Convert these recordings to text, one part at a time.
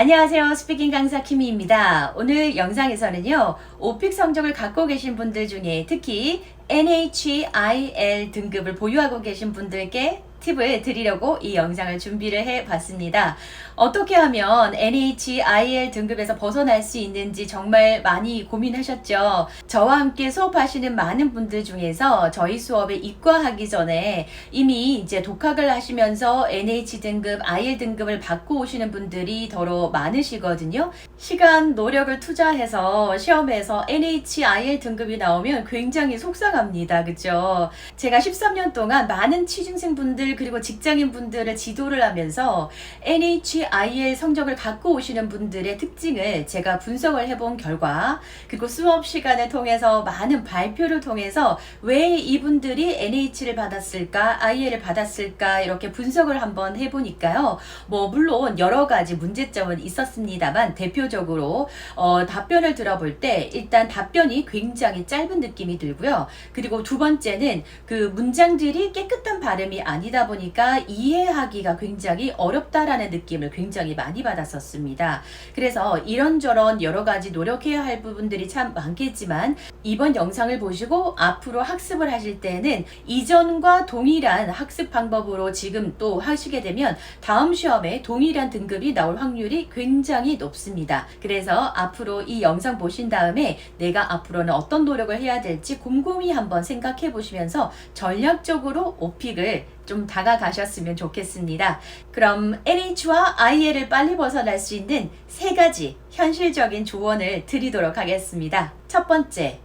안녕하세요. 스피킹 강사 키미입니다. 오늘 영상에서는요, 오픽 성적을 갖고 계신 분들 중에 특히 NHIL 등급을 보유하고 계신 분들께 팁을 드리려고 이 영상을 준비를 해 봤습니다. 어떻게 하면 NHIL 등급에서 벗어날 수 있는지 정말 많이 고민하셨죠? 저와 함께 수업하시는 많은 분들 중에서 저희 수업에 입과하기 전에 이미 이제 독학을 하시면서 NH 등급, IL 등급을 받고 오시는 분들이 더러 많으시거든요. 시간, 노력을 투자해서 시험에서 NHIL 등급이 나오면 굉장히 속상합니다. 그죠? 제가 13년 동안 많은 취준생 분들 그리고 직장인 분들을 지도를 하면서 NHIL 성적을 갖고 오시는 분들의 특징을 제가 분석을 해본 결과 그리고 수업 시간을 통해서 많은 발표를 통해서 왜 이분들이 NH를 받았을까, IL을 받았을까 이렇게 분석을 한번 해보니까요. 뭐 물론 여러 가지 문제점은 있었습니다만 대표적으로 어, 답변을 들어볼 때 일단 답변이 굉장히 짧은 느낌이 들고요. 그리고 두 번째는 그 문장들이 깨끗한 발음이 아니다 보니까 이해하기가 굉장히 어렵다라는 느낌을 굉장히 많이 받았었습니다. 그래서 이런저런 여러 가지 노력해야 할 부분들이 참 많겠지만 이번 영상을 보시고 앞으로 학습을 하실 때는 이전과 동일한 학습 방법으로 지금 또 하시게 되면 다음 시험에 동일한 등급이 나올 확률이 굉장히 높습니다. 그래서 앞으로 이 영상 보신 다음에 내가 앞으로는 어떤 노력을 해야 될지 곰곰이 한번 생각해 보시면서 전략적으로 오픽을 좀 다가가셨으면 좋겠습니다. 그럼 NH와 IL을 빨리 벗어날 수 있는 세 가지 현실적인 조언을 드리도록 하겠습니다. 첫 번째,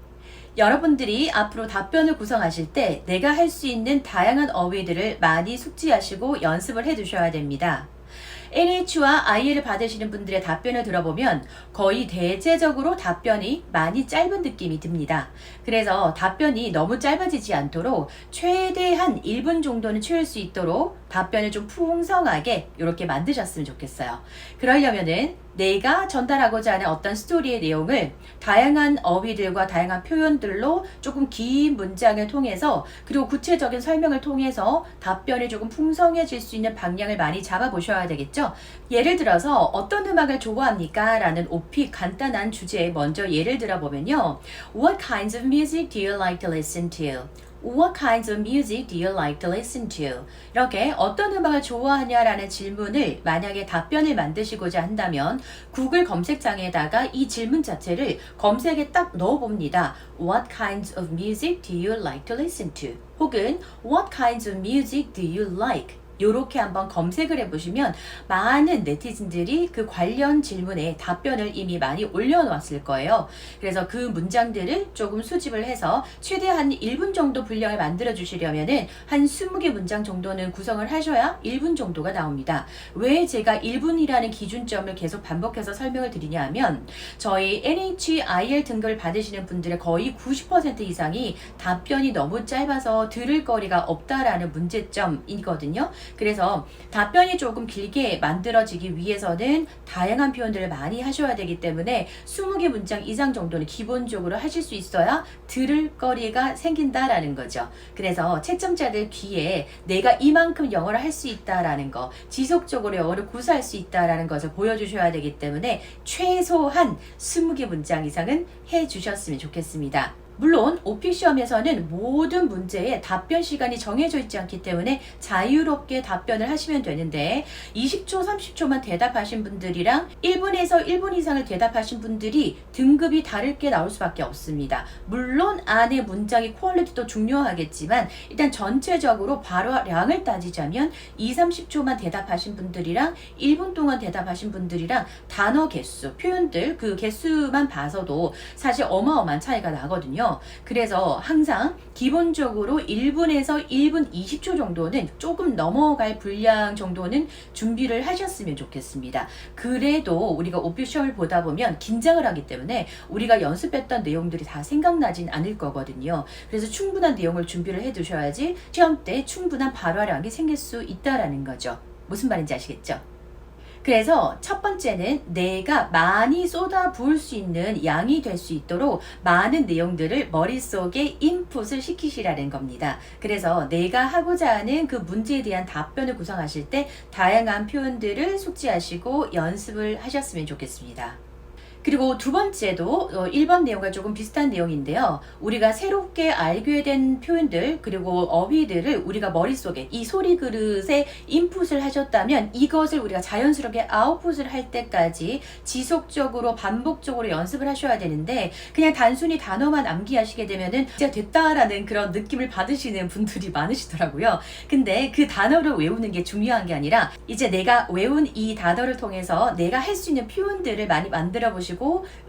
여러분들이 앞으로 답변을 구성하실 때 내가 할 수 있는 다양한 어휘들을 많이 숙지하시고 연습을 해 두셔야 됩니다. NH와 IL을 받으시는 분들의 답변을 들어보면 거의 대체적으로 답변이 많이 짧은 느낌이 듭니다. 그래서 답변이 너무 짧아지지 않도록 최대한 1분 정도는 채울 수 있도록 답변을 좀 풍성하게 이렇게 만드셨으면 좋겠어요. 그러려면은 내가 전달하고자 하는 어떤 스토리의 내용을 다양한 어휘들과 다양한 표현들로 조금 긴 문장을 통해서 그리고 구체적인 설명을 통해서 답변이 조금 풍성해질 수 있는 방향을 많이 잡아보셔야 되겠죠. 예를 들어서 어떤 음악을 좋아합니까? 라는 오픽 간단한 주제에 먼저 예를 들어보면요. What kinds of music do you like to listen to? What kinds of music do you like to listen to? 이렇게 어떤 음악을 좋아하냐라는 질문을 만약에 답변을 만드시고자 한다면 구글 검색창에다가 이 질문 자체를 검색에 딱 넣어봅니다. What kinds of music do you like to listen to? 혹은 What kinds of music do you like? 요렇게 한번 검색을 해보시면 많은 네티즌들이 그 관련 질문에 답변을 이미 많이 올려놓았을 거예요. 그래서 그 문장들을 조금 수집을 해서 최대한 1분 정도 분량을 만들어 주시려면은 한 20개 문장 정도는 구성을 하셔야 1분 정도가 나옵니다. 왜 제가 1분이라는 기준점을 계속 반복해서 설명을 드리냐 하면 저희 NHIL 등급을 받으시는 분들의 거의 90% 이상이 답변이 너무 짧아서 들을 거리가 없다라는 문제점이거든요. 그래서 답변이 조금 길게 만들어지기 위해서는 다양한 표현들을 많이 하셔야 되기 때문에 20개 문장 이상 정도는 기본적으로 하실 수 있어야 들을 거리가 생긴다라는 거죠. 그래서 채점자들 귀에 내가 이만큼 영어를 할 수 있다라는 거, 지속적으로 영어를 구사할 수 있다라는 것을 보여주셔야 되기 때문에 최소한 20개 문장 이상은 해 주셨으면 좋겠습니다. 물론 오픽 시험에서는 모든 문제에 답변 시간이 정해져 있지 않기 때문에 자유롭게 답변을 하시면 되는데 20초, 30초만 대답하신 분들이랑 1분에서 1분 이상을 대답하신 분들이 등급이 다를 게 나올 수밖에 없습니다. 물론 안에 문장의 퀄리티도 중요하겠지만 일단 전체적으로 발화량을 따지자면 2, 30초만 대답하신 분들이랑 1분 동안 대답하신 분들이랑 단어 개수, 표현들 그 개수만 봐서도 사실 어마어마한 차이가 나거든 요. 그래서 항상 기본적으로 1분에서 1분 20초 정도는 조금 넘어갈 분량 정도는 준비를 하셨으면 좋겠습니다. 그래도 우리가 시험을 보다 보면 긴장을 하기 때문에 우리가 연습했던 내용들이 다 생각나진 않을 거거든요. 그래서 충분한 내용을 준비를 해 두셔야지 시험 때 충분한 발화량이 생길 수 있다라는 거죠. 무슨 말인지 아시겠죠? 그래서 첫 번째는 내가 많이 쏟아 부을 수 있는 양이 될 수 있도록 많은 내용들을 머릿속에 인풋을 시키시라는 겁니다. 그래서 내가 하고자 하는 그 문제에 대한 답변을 구성하실 때 다양한 표현들을 숙지하시고 연습을 하셨으면 좋겠습니다. 그리고 두 번째도 어, 1번 내용과 조금 비슷한 내용인데요. 우리가 새롭게 알게 된 표현들 그리고 어휘들을 우리가 머릿속에 이 소리 그릇에 인풋을 하셨다면 이것을 우리가 자연스럽게 아웃풋을 할 때까지 지속적으로 반복적으로 연습을 하셔야 되는데 그냥 단순히 단어만 암기하시게 되면은 진짜 됐다라는 그런 느낌을 받으시는 분들이 많으시더라고요. 근데 그 단어를 외우는 게 중요한 게 아니라 이제 내가 외운 이 단어를 통해서 내가 할 수 있는 표현들을 많이 만들어 보시고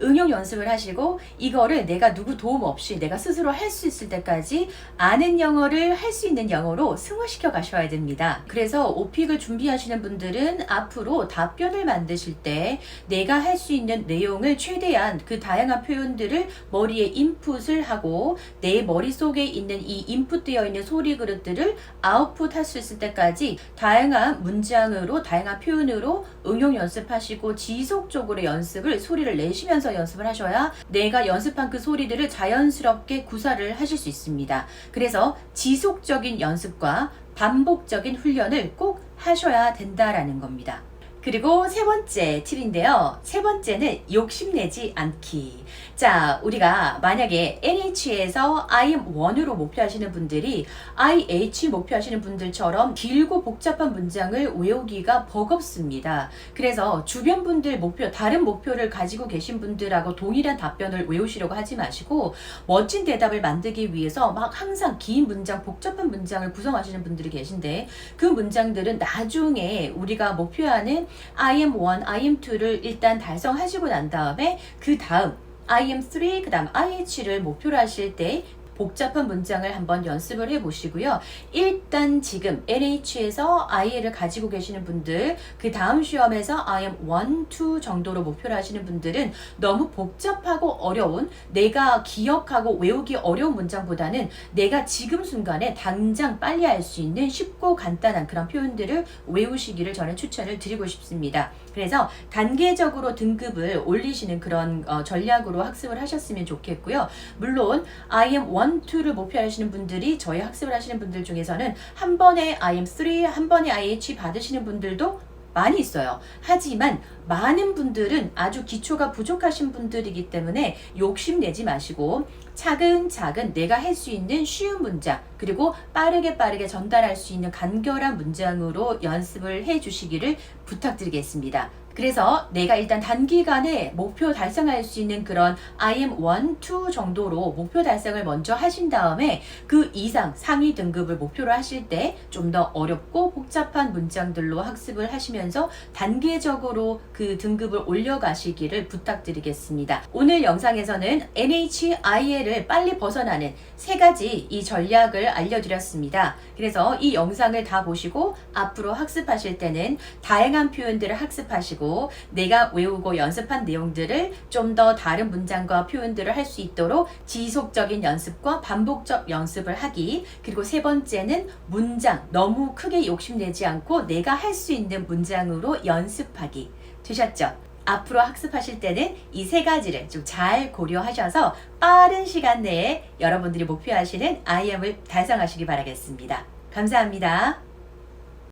응용 연습을 하시고 이거를 내가 누구 도움 없이 내가 스스로 할 수 있을 때까지 아는 영어를 할 수 있는 영어로 승화시켜 가셔야 됩니다. 그래서 오픽을 준비하시는 분들은 앞으로 답변을 만드실 때 내가 할 수 있는 내용을 최대한 그 다양한 표현들을 머리에 인풋을 하고 내 머릿속에 있는 이 인풋되어 있는 소리 그릇들을 아웃풋 할 수 있을 때까지 다양한 문장으로 다양한 표현으로 응용 연습하시고 지속적으로 연습을 소리를 내쉬면서 연습을 하셔야 내가 연습한 그 소리들을 자연스럽게 구사를 하실 수 있습니다. 그래서 지속적인 연습과 반복적인 훈련을 꼭 하셔야 된다라는 겁니다. 그리고 세 번째 팁인데요. 세 번째는 욕심내지 않기. 자, 우리가 만약에 NH에서 IM1으로 목표하시는 분들이 IH 목표하시는 분들처럼 길고 복잡한 문장을 외우기가 버겁습니다. 그래서 주변 분들 목표, 다른 목표를 가지고 계신 분들하고 동일한 답변을 외우시려고 하지 마시고 멋진 대답을 만들기 위해서 막 항상 긴 문장, 복잡한 문장을 구성하시는 분들이 계신데 그 문장들은 나중에 우리가 목표하는 IM1, IM2를 일단 달성하시고 난 다음에 그 다음 IM3, 그 다음 IH를 목표로 하실 때 복잡한 문장을 한번 연습을 해 보시고요. 일단 지금 NH에서 IL을 가지고 계시는 분들, 그 다음 시험에서 IM 1, 2 정도로 목표를 하시는 분들은 너무 복잡하고 어려운 내가 기억하고 외우기 어려운 문장보다는 내가 지금 순간에 당장 빨리 할 수 있는 쉽고 간단한 그런 표현들을 외우시기를 저는 추천을 드리고 싶습니다. 그래서 단계적으로 등급을 올리시는 그런 어, 전략으로 학습을 하셨으면 좋겠고요. 물론 IM 1, 2를 목표하시는 분들이 저희 학습을 하시는 분들 중에서는 한 번에 IM 3, 한 번에 IH 받으시는 분들도 많이 있어요. 하지만 많은 분들은 아주 기초가 부족하신 분들이기 때문에 욕심내지 마시고 차근차근 내가 할 수 있는 쉬운 문장 그리고 빠르게 빠르게 전달할 수 있는 간결한 문장으로 연습을 해 주시기를 부탁드리겠습니다. 그래서 내가 일단 단기간에 목표 달성할 수 있는 그런 IM 1, 2 정도로 목표 달성을 먼저 하신 다음에 그 이상 상위 등급을 목표로 하실 때 좀 더 어렵고 복잡한 문장들로 학습을 하시면서 단계적으로 그 등급을 올려가시기를 부탁드리겠습니다. 오늘 영상에서는 NHIL을 빨리 벗어나는 세 가지 이 전략을 알려드렸습니다. 그래서 이 영상을 다 보시고 앞으로 학습하실 때는 다양한 표현들을 학습하시 고 내가 외우고 연습한 내용들을 좀 더 다른 문장과 표현들을 할 수 있도록 지속적인 연습과 반복적 연습을 하기 그리고 세 번째는 문장 너무 크게 욕심내지 않고 내가 할 수 있는 문장으로 연습하기 되셨죠? 앞으로 학습하실 때는 이 세 가지를 좀 잘 고려하셔서 빠른 시간 내에 여러분들이 목표하시는 IM을 달성하시기 바라겠습니다. 감사합니다.